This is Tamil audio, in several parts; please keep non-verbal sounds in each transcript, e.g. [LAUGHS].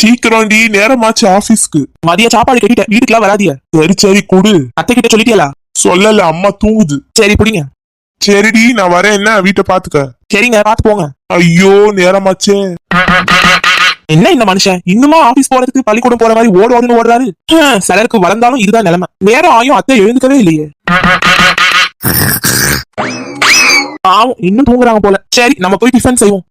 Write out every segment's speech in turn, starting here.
சீக்கிரம் டி நேரமாச்சு ஆபீஸ்க்கு. மதிய சாப்பாடு கட்டிட்டேன் வீட்டுக்குலாம் வராதிய. சரி சரி குடு. அத்தை கிட்ட சொல்லிட்டியலா? சொல்லல அம்மா தூங்குது சரி புடிங்க. சரிடி நான் வரேன் என்ன? வீட்டை பாத்துக்க. சரிங்க பாத்து போங்க. ஐயோ நேரமாச்சே. என்ன இந்த மனுஷன்? இன்னுமா ஆபீஸ் போறதுக்கு பள்ளிக்கூடம் போற மாதிரி ஓட ஓடுன்னு ஓடுறாரு? சிலருக்கு வளர்ந்தாலும் இதுதான் நிலைமை. நேரம் ஆயும் அத்தை எழுந்துக்கவே இல்லையே. பாவம் இன்னும் தூங்குறாங்க போல. சரி நம்ம போய் டிஃபன் செய்வோம்.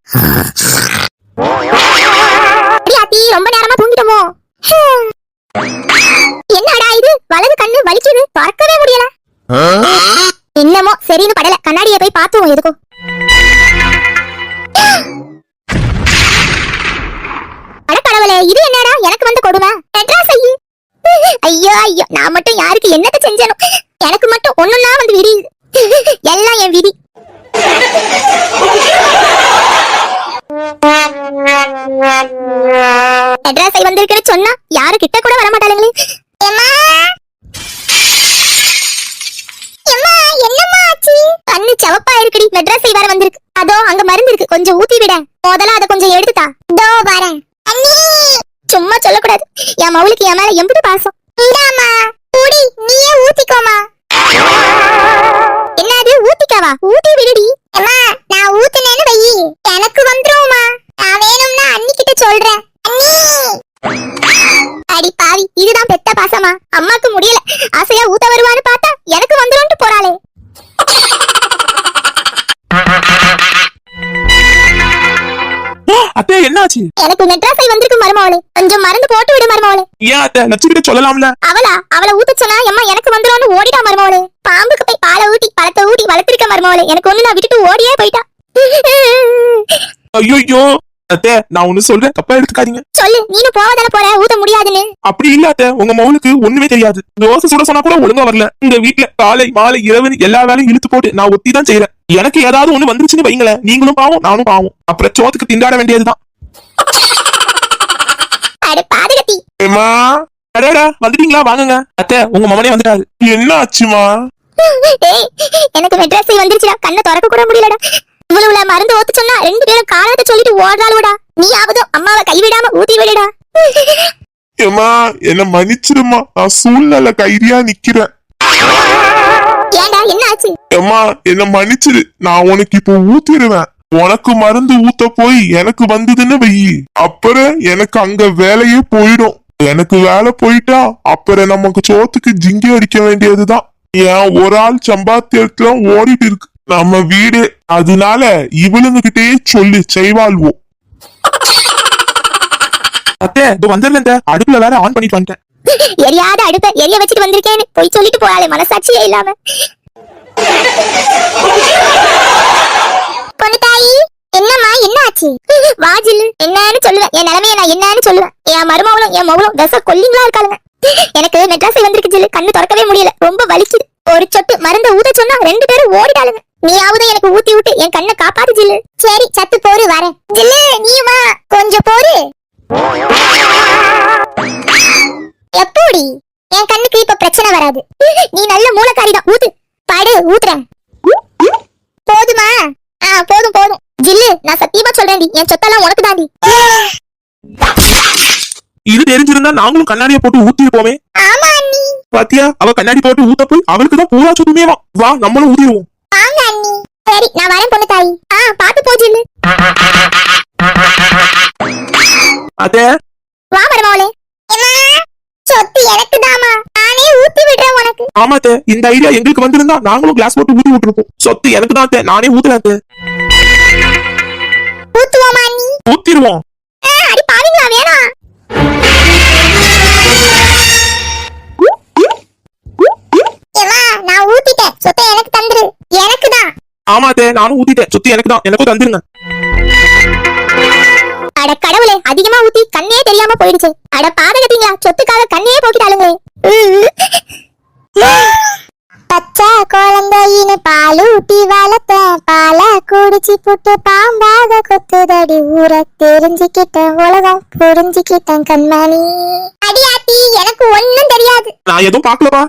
ரொம்ப நேரமா தூங்கிட்டோமோ? என்னடா இது? வலது கண்ணு வலிக்குது. பார்க்கவே முடியல. என்னமோ சரின்னு படல. கண்ணாடியை போய் பார்த்துவோம் எதுக்கும் அடக்கடவுளே இது என்னடா? எனக்கு வந்து கொடுமை. மெட்ராஸ் ஐயோ ஐயோ ஐயோ. நான் மட்டும் யாருக்கு என்னத்த செஞ்சேனோ? எனக்கு மட்டும் ஒண்ணுன்னா வந்து விடி எல்லாம் என் விதி. மெட்ராஸை வந்திருக்குன்னு சொன்னா யாரு கிட்ட கூட வர மாட்டாளுங்களே எம்மா என்னம்மா கண்ணு சிவப்பா இருக்குடி. மெட்ராஸை வர வந்திருக்கு. அதோ அங்க மருந்து இருக்கு. கொஞ்சம் ஊத்தி விட. முதல்ல அதை கொஞ்சம் எடுத்துட்டா தோ. வரேன். சும்மா சொல்லக்கூடாது. என் மவுளுக்கு என் மேல எம்பிட்டு பாசம். இந்தாம்மா. குடி நீயே ஊத்திக்கோமா அம்மாக்கு முடியல. ஆசையா ஊத்த வருவான்னு பார்த்தா எனக்கு வந்துரும்னு போறாளே. அத்தை என்னாச்சு? எனக்கு மெட்ராஸை வந்திருக்கு மருமவளே. கொஞ்சம் மருந்து போட்டு விடு மருமவளே. ஏன் அத்தை? லட்சு கிட்ட சொல்லலாம்ல. அவளா? அவளை ஊத்த சொன்னா எம்மா எனக்கு வந்துரும்னு ஓடிட்டா மருமவளே. பாம்புக்கு போய் பாலை ஊட்டி பழத்தை ஊட்டி வளர்த்திருக்க மருமவளே. எனக்கு ஒண்ணு நான் விட்டுட்டு ஓடியே போயிட்டா. ஐயோ அத்தை நான் ஒண்ணு சொல்றேன். தப்பா எடுத்துக்காதீங்க. சொல்லு நீனும் போவதான போற ஊத்த முடியாதுன்னு. அப்படி இல்ல அத்தை உங்க மவுனுக்கு ஒண்ணுமே தெரியாது. தோசை சுட சொன்னா கூட ஒழுங்கா வரல. உங்க வீட்ல காலை மாலை இரவு எல்லா வேலையும் இழுத்து போட்டு நான் ஒத்தி தான் செய்யறேன் எனக்கு ஏதாவது ஒண்ணு வந்துருச்சுன்னு வைங்களேன். நீங்களும் பாவம் நானும் பாவம். அப்புறம் சோத்துக்கு திண்டாட வேண்டியதுதான். அட பாதகத்தி. ஏமா அடடா வந்துட்டீங்களா? வாங்குங்க. அத்தை உங்க மமனே வந்துட்டாரு. என்ன ஆச்சுமா எனக்கு மெட்ராஸை வந்துருச்சுடா. கண்ணை திறக்க கூட முடியலடா. இவ்வளவுல மருந்து ஊத்து சொன்னா ரெண்டு பேரும் காரணத்தை சொல்லிட்டு ஓடுறாளுடா நீ ஆவதோ அம்மாவை கைவிடாம ஊத்தி விடுடா. ஏமா என்ன மன்னிச்சிருமா நான் சூழ்நிலை கைதியா நிக்கிறேன். ஏன்டா என்ன ஆச்சு ஏமா என்ன மன்னிச்சிரு. நான் உனக்கு இப்போ ஊத்திடுவேன். உனக்கு மருந்து ஊத்த போய் எனக்கு வந்ததுன்னு வெயி அப்புறம் எனக்கு அங்க வேலையே போயிடும். எனக்கு வேலை போயிட்டா அப்புறம் நமக்கு சோத்துக்கு ஜிங்கி அடிக்க வேண்டியதுதான். ஏன் ஒரு ஆள் சம்பாத்தியத்துல ஓடிட்டு இருக்கு. நம்ம வீடு. அதனால இவளுங்க கிட்டயே சொல்லு செய்வாள்வோம் அத்தை இது வந்துடல அடுப்புல வேற ஆன் பண்ணிட்டு வந்துட்டேன். எரியாத அடுப்ப எரிய வச்சுட்டு வந்திருக்கேன்னு போய் சொல்லிட்டு போறாளே மனசாட்சியே இல்லாம. பொண்ணு தாயி என்னம்மா என்ன ஆச்சு வாஜில் என்னன்னு சொல்லுவேன். என் நிலைமைய நான் என்னன்னு சொல்லுவேன். என் மருமவளும் என் மவளும் தச கொல்லிங்களா இருக்காளுங்க. எனக்கு மெட்ராஸ் வந்திருக்கு ஜில்லு. கண்ணு திறக்கவே முடியல. ரொம்ப வலிக்குது. ஒரு சொட்டு மருந்த ஊத சொன்னா ரெண்டு பேரும் ஓடிட்டாளுங்க. நீயாவது எனக்கு ஊத்தி விட்டு என் கண்ணை காப்பாத்து ஜில்லு. சரி சத்து போரு வரேன். ஜில்லு நீயுமா கொஞ்சம் போரு. எப்படி? என் கண்ணுக்கு இப்ப பிரச்சனை வராது. நீ நல்ல மூலக்காரிதான் ஊத்து. படு ஊத்துறேன். போதுமா? ஆ போதும் போதும். ஜில்லு நான் சத்தியமா சொல்றேன்டி. என் சொத்தெல்லாம் உனக்கு தாண்டி இது தெரிஞ்சிருந்தா நாங்களும் கண்ணாடியை போட்டு ஊத்திருப்போமே. ஆமா அண்ணி. பாத்தியா? அவ கண்ணாடி போட்டு ஊத்த போய் அவளுக்கு தான் பூரா சுத்துமே வா. நம்மளும் ஊதிடுவோம் வாங்க அண்ணி. சரி நான் வரேன் பொண்ணு தாயி. ஆ பாத்து போ ஜில்லு. அத்தை. வா மருமவளே சொத்து எனக்கு தாமா நானே ஊத்தி விடுறேன் உனக்கு. ஆமா இந்த ஐடியா எங்களுக்கு வந்திருந்தா நாங்களும் கிளாஸ் போட்டு ஊத்தி விட்டுருப்போம். சொத்து எனக்கு தான் நானே ஊத்துறேன் அத்தை. ஊத்துவோமா அண்ணி? ஊத்திடுவோம் அடி பாவீங்களா வேணாம் நான் ஊத்திட்டேன். சொத்தை எனக்கு தந்துரு எனக்கு தான் ஆமா அத்தை நானும் ஊத்திட்டேன். சொத்து எனக்கு தான். எனக்கும் தந்துருங்க. அட கடவுளே அதிகமா ஊத்தி கண்ணே தெரியாம போயிடுச்சு. அட பாதகத்தீங்களா? சொத்துக்காக கண்ணே போக்கிட்டாளுங்களே. பச்சை குழந்தையின்னு பால் ஊட்டி வளர்த்தேன். பால குடிச்சு புட்டு பாம்பாக கொத்துதடி. ஊர தெரிஞ்சுக்கிட்டேன். உலகம் புரிஞ்சுக்கிட்டேன் கண்மணி. அடியாத்தி எனக்கு ஒண்ணும் தெரியாது. நான் எதுவும் பாக்கலப்பா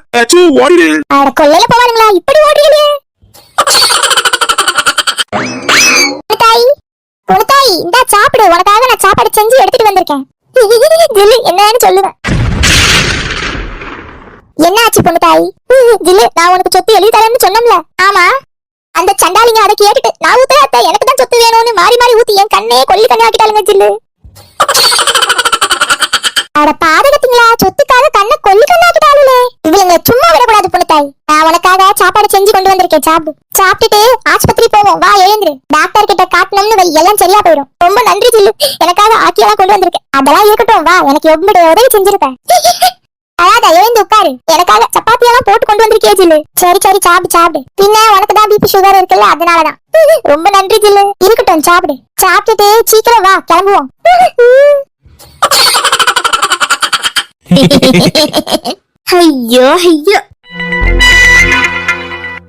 ஓடிடு. அட கொல்லையில போவானுங்களா இப்படி ஓடுறீங்களே தாய் பொண்ணு தாய் இந்தா சாப்பிடு. உனக்காக நான் சாப்பாடு செஞ்சு எடுத்துட்டு வந்திருக்கேன். [LAUGHS] ஜில்லு என்னன்னு சொல்லுவேன் என்ன ஆச்சு பொண்ணு தாய் [LAUGHS] ஜில்லு நான் உனக்கு சொத்து எழுதி தரேன்னு சொன்னோம்ல ஆமா. அந்த சண்டாளிங்க அதை கேட்டுட்டு நான் ஊத்துற எனக்கு தான் சொத்து வேணும்னு மாறி மாறி ஊத்தி என் கண்ணே கொல்லி கண்ணு ஆக்கிட்டாளுங்க ஜில்லு. அட பாதகத்தீங்களா சொத்துக்காக கண்ணை கொல்லி கண்ணு இவளுங்க சும்மா விடக்கூடாது பொண்ணு நான் உனக்காக சாப்பாடு செஞ்சு கொண்டு வந்திருக்கேன் சாப்பிடு சாப்பிட்டுட்டு ஆஸ்பத்திரி போவோம். வா எழுந்துரு. டாக்டர் கிட்ட காட்டணும்னு வை எல்லாம் சரியா போயிடும் ரொம்ப நன்றி ஜில்லு எனக்காக ஆக்கியெல்லாம் கொண்டு வந்திருக்கேன். அதெல்லாம் இருக்கட்டும் வா. எனக்கு எவ்வளவு உதவி செஞ்சிருப்பேன் அழாத எழுந்து உட்காரு. எனக்காக சப்பாத்தி எல்லாம் போட்டு கொண்டு வந்திருக்கே ஜில்லு சரி சரி சாப்பிடு சாப்பிடு. பின்ன உனக்கு தான் பிபி சுகர் இருக்குல்ல அதனாலதான். ரொம்ப நன்றி ஜில்லு இருக்கட்டும் சாப்பிடு. சாப்பிட்டுட்டு சீக்கிரம் வா கிளம்புவோம். ஐயோ ஐயோ.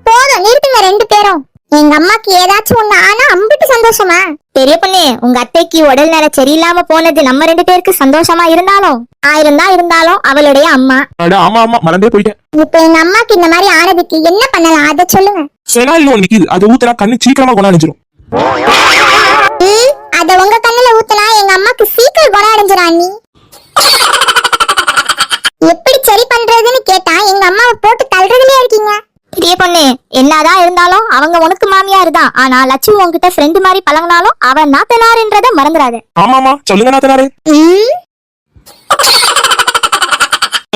போதும் நிறுத்துங்க ரெண்டு பேரும். எங்க அம்மாக்கு ஏதாச்சும் ஒண்ணு ஆனா அம்பிட்டு சந்தோஷமா? பெரிய பொண்ணு உங்க அத்தைக்கு உடல் நிலை சரியில்லாம போனது நம்ம ரெண்டு பேருக்கு சந்தோஷமா இருந்தாலும்? ஆயிரம் தான் இருந்தாலும் அவளுடைய அம்மா. அட ஆமா ஆமா மறந்தே போயிட்டேன். இப்ப எங்க அம்மாக்கு இந்த மாதிரி ஆனதுக்கு என்ன பண்ணலாம்? அத சொல்லுங்க. செனாயில் ஒண்ணு நிக்குது. அது ஊத்துனா கண்ணு சீக்கிரமா கொண்டாடிச்சிரும் ம், அத உங்க கண்ணுல ஊத்துனா எங்க அம்மாக்கு சீக்கிரம் குணம் அடைஞ்சிரா நீ எப்படி சரி பண்றதுன்னு கேட்டா எங்க அம்மாவை போட்டு தள்ளுறதுலயே இருக்கீங்க? பெரிய பொண்ணு என்னதான் இருந்தாலும் அவங்க உனக்கு மாமியார் தான் ஆனா லட்சு உன்கிட்ட ஃப்ரெண்டு மாதிரி பழகினாலும் அவன் நாத்தனாருன்றத மறந்துடாத. ஆமா ஆமா சொல்லுங்க நாத்தனாரே.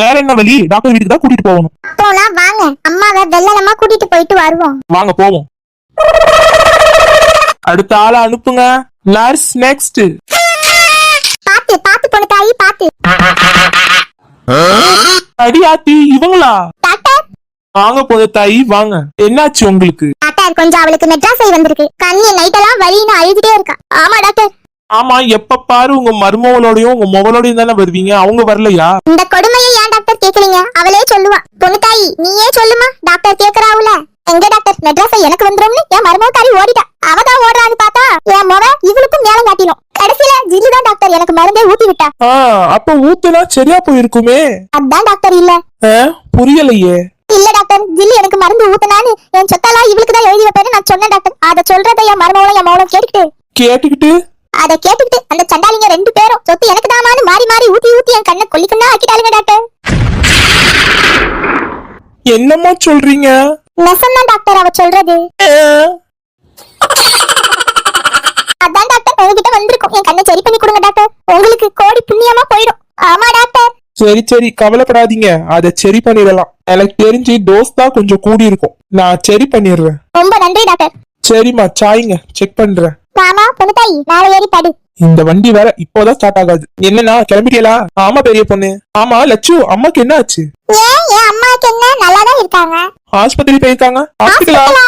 வேற என்ன வழி? டாக்டர் வீட்டுக்கு தான் கூட்டிட்டு போகணும். போலாம் வாங்க. அம்மாவை வெள்ளலமா கூட்டிட்டு போயிட்டு வருவோம். வாங்க போவோம். அடுத்த ஆளை அனுப்புங்க. நர்ஸ் நெக்ஸ்ட் பாத்து பாத்து பொண்ணு தாயி பாத்து. அடியாத்தி இவங்களா? டாக்டர்? வாங்க போத தாயி வாங்க. என்னாச்சு உங்களுக்கு? டாக்டர் கொஞ்சம் அவளுக்கு மெட்ராஸை வந்திருக்கு. கண்ணு நைட் எல்லாம் வலின்னு அழுதுட்டே இருக்கா. ஆமா டாக்டர். ஆமா எப்ப பாரு உங்க மருமகளோடயும் உங்க முகலோடையும் தானே வருவீங்க? அவங்க வரலையா? இந்த கொடுமையை ஏன் டாக்டர் கேக்குறீங்க அவளே சொல்லுவா. பொண்ணு தாயி நீயே சொல்லுமா? டாக்டர் கேக்குறாவுல எங்க டாக்டர்? மெட்ராஸை எனக்கு வந்துரும்னு என் மருமகாரி ஓடிட்டா. அவதான் ஓடுறான்னு பார்த்தா என் முக இவளுக்கும் மேலம் காட்டினோம் கடைசியில ஜில்லு தான் டாக்டர் எனக்கு மருந்தே ஊத்தி விட்டா. ஆ அப்ப ஊத்துனா சரியா போயிருக்குமே. அதான் டாக்டர் இல்ல. ஆ, புரியலையே. இல்ல டாக்டர் ஜில்லு எனக்கு மருந்து ஊத்துனான்னு என் சொத்தெல்லாம் இவளுக்கு தான் எழுதி வைப்பேன்னு நான் சொன்னேன் டாக்டர் அதை சொல்றதை என் மருமகளும் என் மகளும் கேட்டுக்கிட்டு. கேட்டுக்கிட்டு? அதை கேட்டுக்கிட்டு அந்த சண்டாளிங்க ரெண்டு பேரும் சொத்து எனக்கு தாமான்னு மாறி மாறி ஊத்தி ஊத்தி என் கண்ணை கொல்லிக்கண்ணா ஆக்கிட்டாளுங்க டாக்டர் என்னம்மா சொல்றீங்க? நெசம்தான் டாக்டர் அவ சொல்றது. ஆ, உங்ககிட்ட வந்திருக்கோம். என் கண்ணை சரி பண்ணி கொடுங்க டாக்டர். உங்களுக்கு கோடி புண்ணியமா போயிடும். ஆமா டாக்டர். சரி சரி. கவலைப்படாதீங்க. அத சரி பண்ணிடலாம். எனக்கு தெரிஞ்சு டோஸ் தான் கொஞ்சம் கூடி இருக்கும். நான் சரி பண்ணிடுறேன். ரொம்ப நன்றி டாக்டர். சரிம்மா சாய்ங்க. செக் பண்றேன். மாமா பொண்ணுத்தாயி மேல ஏறி படு. இந்த வண்டி வேற இப்போதான் ஸ்டார்ட் ஆகாது. என்னன்னா கிளம்பிட்டீங்களா ஆமா பெரிய பொண்ணு. ஆமா லட்சு அம்மாக்கு என்ன ஆச்சு ஏன் என் அம்மாக்கு என்ன? நல்லா தான் இருக்காங்க. ஆஸ்பத்திரி போயிருக்காங்க. ஹாஸ்பிட்டலா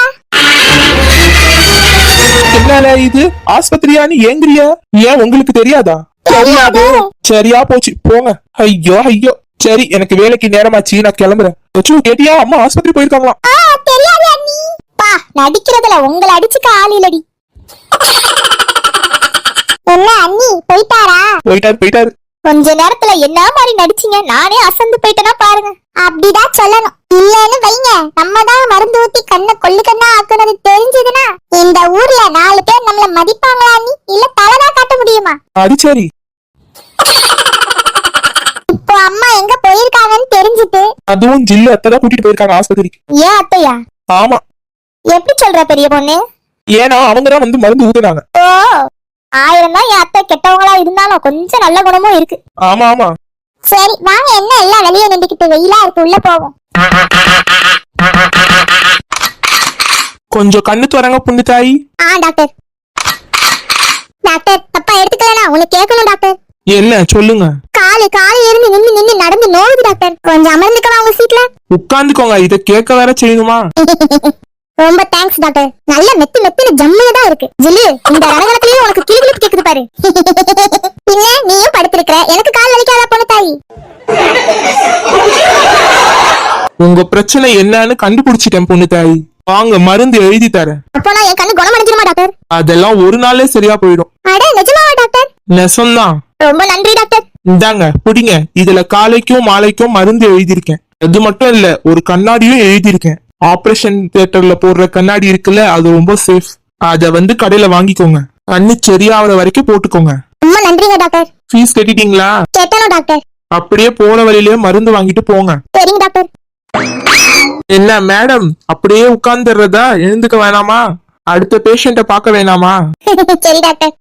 என்னால இது? ஆஸ்பத்திரியான்னு ஏங்குறியா? ஏன் உங்களுக்கு தெரியாதா? தெரியாது. சரியா போச்சு போங்க. ஐயோ ஐயோ. சரி எனக்கு வேலைக்கு நேரமாச்சு நான் கிளம்புறேன். லட்சு கேட்டியா? அம்மா ஆஸ்பத்திரி போயிருக்காங்களாம் நடிக்கிறதுல உங்களை அடிச்சுக்க ஆள் இல்லடி. என்ன அண்ணி போயிட்டாரா? போயிட்டாரு போயிட்டாரு. கொஞ்ச நேரத்துல என்ன மாதிரி நடிச்சீங்க? நானே அசந்து போயிட்டேனா பாருங்க. அப்படிதான் சொல்லணும். இல்லன்னு வைங்க. நம்ம தான் மருந்து ஊத்தி கண்ணை கொள்ளு கண்ணா ஆக்குனது ஊர்ல நாலு பேர் நம்மள மதிப்பாங்களா நீ இல்ல தலைதான் காட்ட முடியுமா? அது சரி. இப்போ அம்மா எங்க போயிருக்காங்கன்னு தெரிஞ்சுட்டு அதுவும் ஜில்லு அத்தை தான் கூட்டிட்டு போயிருக்காங்க ஆஸ்பத்திரிக்கு. ஏன் அத்தையா? ஆமா. எப்படி சொல்ற பெரிய பொண்ணு? ஏன்னா அவங்க தான் வந்து மருந்து ஊத்துனாங்க. ஓ ஆயிரம் தான் என் அத்தை கெட்டவங்களா இருந்தாலும் கொஞ்சம் நல்ல குணமும் இருக்கு. ஆமா ஆமா. சரி வாங்க என்ன எல்லாம் வெளியே நின்றுக்கிட்டு வெயிலா இருக்கு உள்ள போவோம். கொஞ்சம் கண்ணு துறங்க புண்ணு தாயி. ஆ டாக்டர். டாக்டர் தப்பா எடுத்துக்கலனா உனக்கு கேட்கணும் டாக்டர். என்ன சொல்லுங்க. காலு காலு இருந்து நின்னு நின்னு நடந்து நோவுது டாக்டர். கொஞ்சம் அமர்ந்துக்கலாம் உங்க சீட்ல? உட்கார்ந்துக்கோங்க இத கேட்க வேற செய்யணுமா? [LAUGHS] ரொம்ப தேங்க்ஸ் டாக்டர். நல்ல மெத்து மெத்துன்னு ஜம்முல தான் இருக்கு. ஜில்லு இந்த ரணகலத்திலேயே உனக்கு கிளி கேக்குது பாரு. [LAUGHS] பின்ன நீயும் படுத்திருக்கிற. எனக்கு கால் வலிக்காத பொண்ணு தாயி? உங்க பிரச்சனை என்னன்னு கண்டுபிடிச்சிட்டேன் பொண்ணு தாயி. வாங்க மருந்து எழுதி தரேன். அப்போ நான் என் கண்ணு குணமடைஞ்சிருமா டாக்டர்? அதெல்லாம் ஒரு நாளே சரியா போயிடும். அட நிஜமாவா டாக்டர்? நெசம்தான். ரொம்ப நன்றி டாக்டர். இந்தாங்க பிடிங்க. இதுல காலைக்கும் மாலைக்கும் மருந்து எழுதியிருக்கேன். அது மட்டும் இல்ல ஒரு கண்ணாடியும் எழுதியிருக்கேன். ஆபரேஷன் தியேட்டர்ல போடுற கண்ணாடி இருக்குல்ல அது ரொம்ப சேஃப் அத வந்து கடையில வாங்கிக்கோங்க. கண்ணு சரியாகிற வரைக்கும் போட்டுக்கோங்க. ரொம்ப நன்றிங்க டாக்டர். ஃபீஸ் கட்டிட்டீங்களா? கேட்டனும் டாக்டர். அப்படியே போன வழியிலே மருந்து வாங்கிட்டு போங்க. சரிங்க டாக்டர். என்ன மேடம் அப்படியே உட்கார்ந்துடுறதா? எழுந்துக்க வேணாமா? அடுத்த பேஷண்ட பார்க்க வேணாமா? [LAUGHS] சரி டாக்டர்